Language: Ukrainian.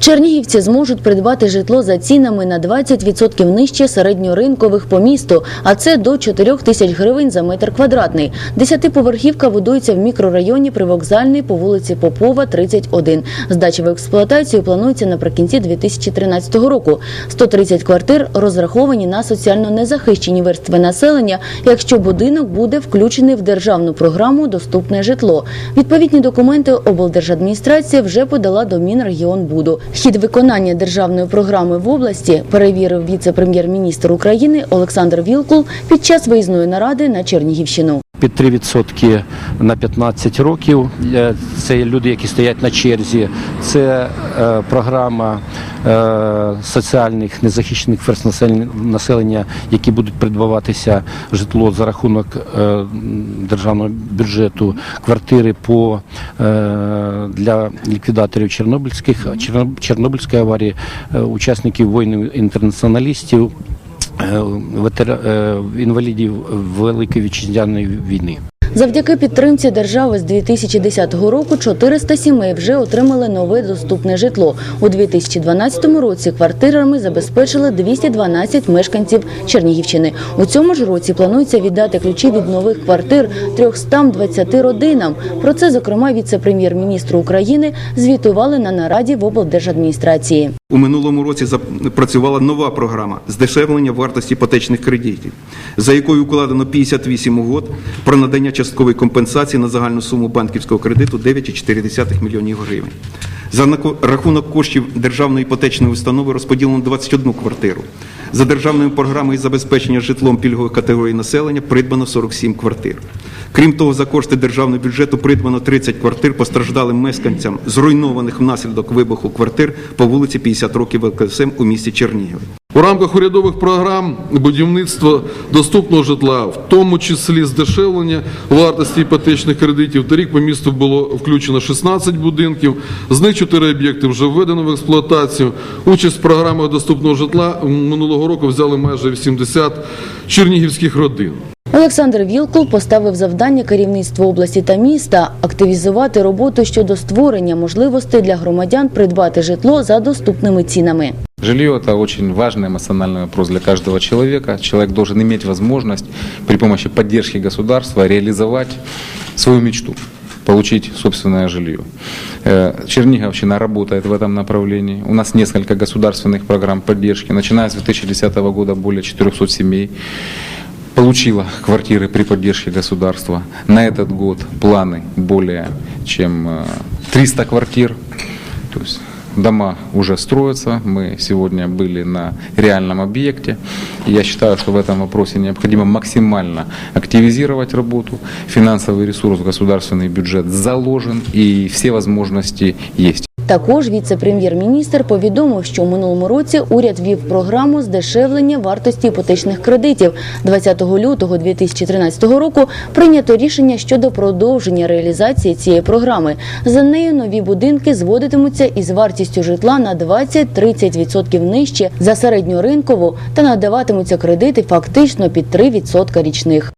Чернігівці зможуть придбати житло за цінами на 20% нижче середньоринкових по місту, а це до 4 тисяч гривень за метр квадратний. Десятиповерхівка будується в мікрорайоні Привокзальний по вулиці Попова, 31. Здача в експлуатацію планується наприкінці 2013 року. 130 квартир розраховані на соціально незахищені верстви населення, якщо будинок буде включений в державну програму Доступне житло. Відповідні документи облдержадміністрація вже подала до Мінрегіонбуду. Хід виконання державної програми в області перевірив віце-прем'єр-міністр України Олександр Вілкул під час виїзної наради на Чернігівщину. Під 3% на 15 років. Е, Це люди, які стоять на черзі. Це е, програма е, соціальних незахищених верст населення- які будуть придбаватися житло за рахунок е, державного бюджету, квартири по е, для ліквідаторів Чорнобильських Чорнобильської аварії, е, учасників воїнів інтернаціоналістів. Е, е, інвалідів Великої вітчизняної війни. Завдяки підтримці держави з 2010 року 400 сімей вже отримали нове доступне житло. У 2012 році квартирами забезпечили 212 мешканців Чернігівщини. У цьому ж році планується віддати ключі від нових квартир 320 родинам. Про це, зокрема, віце-прем'єр-міністру України звітували на нараді в облдержадміністрації. У минулому році запрацювала нова програма здешевлення вартості іпотечних кредитів, за якою укладено 58 угод про надання часткової компенсації на загальну суму банківського кредиту 9,4 мільйонів гривень. За рахунок коштів державної іпотечної установи розподілено 21 квартиру. За державною програмою забезпечення житлом пільгової категорії населення придбано 47 квартир. Крім того, за кошти державного бюджету придбано 30 квартир постраждалим мешканцям, зруйнованих внаслідок вибуху квартир по вулиці 50 років ЛКСМ у місті Чернігів. У рамках урядових програм будівництва доступного житла, в тому числі здешевлення вартості іпотечних кредитів, торік по місту було включено 16 будинків, з них 4 об'єкти вже введено в експлуатацію. Участь в програмах доступного житла минулого року взяли майже 80 чернігівських родин. Олександр Вілкул поставив завдання керівництву області та міста активізувати роботу щодо створення можливостей для громадян придбати житло за доступними цінами. Жилье – это очень важный эмоциональный вопрос для каждого человека. Человек должен иметь возможность при помощи поддержки государства реализовать свою мечту получить собственное жилье. Э, Черниговщина работает в этом направлении. У нас несколько государственных программ поддержки. Начиная с 2010 года более 400 семей получила квартиры при поддержке государства. На этот год планы более чем э, 300 квартир. То есть дома уже строятся. Мы сегодня были на реальном объекте. Я считаю, что в этом вопросе необходимо максимально активизировать работу. Финансовый ресурс, государственный бюджет заложен и все возможности есть. Також віце-прем'єр-міністр повідомив, що у минулому році уряд вів програму здешевлення вартості іпотечних кредитів. 20 лютого 2013 року прийнято рішення щодо продовження реалізації цієї програми. За нею нові будинки зводитимуться із вартістю житла на 20-30% нижче за середньоринкову та надаватимуться кредити фактично під 3% річних.